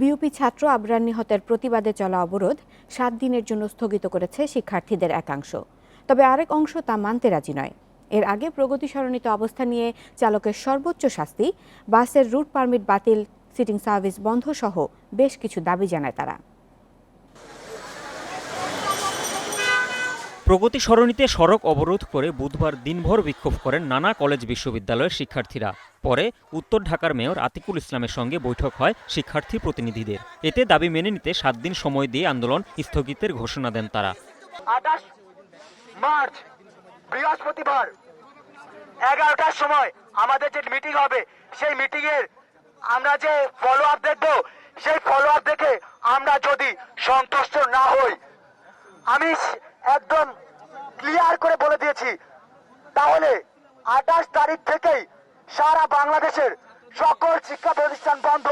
BUP ছাত্র আবরার নিহতের প্রতিবাদে চলা অবরোধ সাত দিনের জন্য স্থগিত করেছে শিক্ষার্থীদের একাংশ। তবে আরেক অংশ তা মানতে রাজি নয়। এর আগে প্রগতি অবস্থা নিয়ে চালকের সর্বোচ্চ শাস্তি, বাসের রুট পারমিট বাতিল, সিটিং সার্ভিস বন্ধ সহ বেশ কিছু দাবি জানায় তারা। প্রগতি সরণিতে সড়ক অবরোধ করে বুধবার দিনভর বিক্ষোভ করেন নানা কলেজ বিশ্ববিদ্যালয়ের শিক্ষার্থীরা। পরে উত্তর ঢাকার মেয়র আতিকুল ইসলামের সঙ্গে বৈঠক হয় শিক্ষার্থী প্রতিনিধিদের। এতে দাবি মেনে নিতে সাত দিন সময় দিয়ে আন্দোলন স্থগিতের ঘোষণা দেন তারা। মার্চ, বৃহস্পতিবার, এগারোটার সময় আমাদের যে মিটিং হবে, সেই মিটিং আমরা যে ফলো আপ দেখব, সেই ফলো আপ দেখে আমরা যদি সন্তুষ্ট না হই, আমি একদম ক্লিয়ার করে বলে দিয়েছি। তাহলে আঠাশ তারিখ থেকেই সারা বাংলাদেশের সকল শিক্ষা প্রতিষ্ঠান বন্ধ।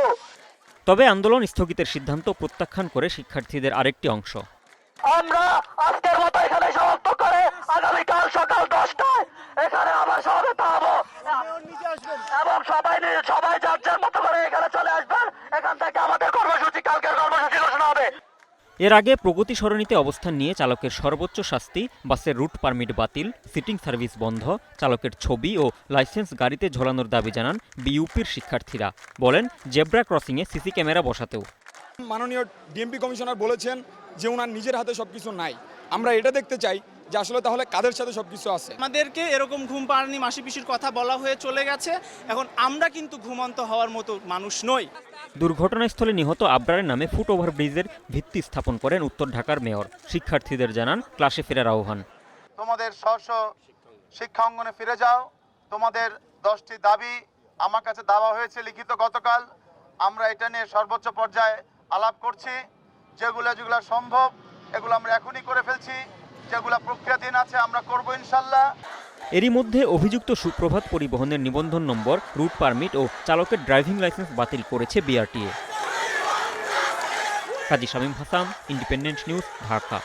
তবে আন্দোলন স্থগিতের সিদ্ধান্ত প্রত্যাখ্যান করে শিক্ষার্থীদের আরেকটি অংশ। আমরা আজকের মতো এখানে সমাপ্ত করে আগামীকাল সকাল দশটায় এখানে আবার সমবেত হব এবং সবাই সবাই যার যার মতো করে এখানে চলে আসবেন এখান থেকে আমাদের কর্মসূচি কালকের কর্মসূচি ঘোষণা হবে এর আগে প্রগতি সরণিতে অবস্থান নিয়ে চালকের সর্বোচ্চ শাস্তি, বাসের রুট পারমিট বাতিল, সিটিং সার্ভিস বন্ধ, চালকের ছবি ও লাইসেন্স গাড়িতে ঝোলানোর দাবি জানান বিইউপির শিক্ষার্থীরা। বলেন, জেব্রা ক্রসিংয়ে সিসি ক্যামেরা বসাতেও। মাননীয় ডিএমপি কমিশনার বলেছেন যে ওনার নিজের হাতে সব কিছু নাই। আমরা এটা দেখতে চাই যে আসলে তাহলে কাদের সাথে সব কিছু আছে? আমাদেরকে এরকম ঘুম পাড়ানি মাসি পিসির কথা বলা হয়ে চলে গেছে। এখন আমরা কিন্তু ঘুমন্ত হওয়ার মতো মানুষ নই। দুর্ঘটনাস্থলে নিহত আবরারের নামে ফুট ওভার ব্রিজের ভিত্তি স্থাপন করেন উত্তর ঢাকার মেয়র। শিক্ষার্থীদের জানান ক্লাসে ফেরার আহ্বান। তোমাদের স্ব স্ব শিক্ষা অঙ্গনে ফিরে যাও। তোমাদের দশটি দাবি আমার কাছে দেওয়া হয়েছে লিখিত গতকাল। আমরা এটা নিয়ে সর্বোচ্চ পর্যায়ে আলাপ করছি। যেগুলো যেগুলো সম্ভব এগুলো আমরা এখনই করে ফেলছি। যেগুলো প্রক্রিয়াধীন আছে, আমরা করব ইনশাল্লাহ। এরই মধ্যে অভিযুক্ত সুপ্রভাত পরিবহনের নিবন্ধন নম্বর, রুট পারমিট ও চালকের ড্রাইভিং লাইসেন্স বাতিল করেছে BRTA. Kazi Shamim Hasan, independent news, Dhaka.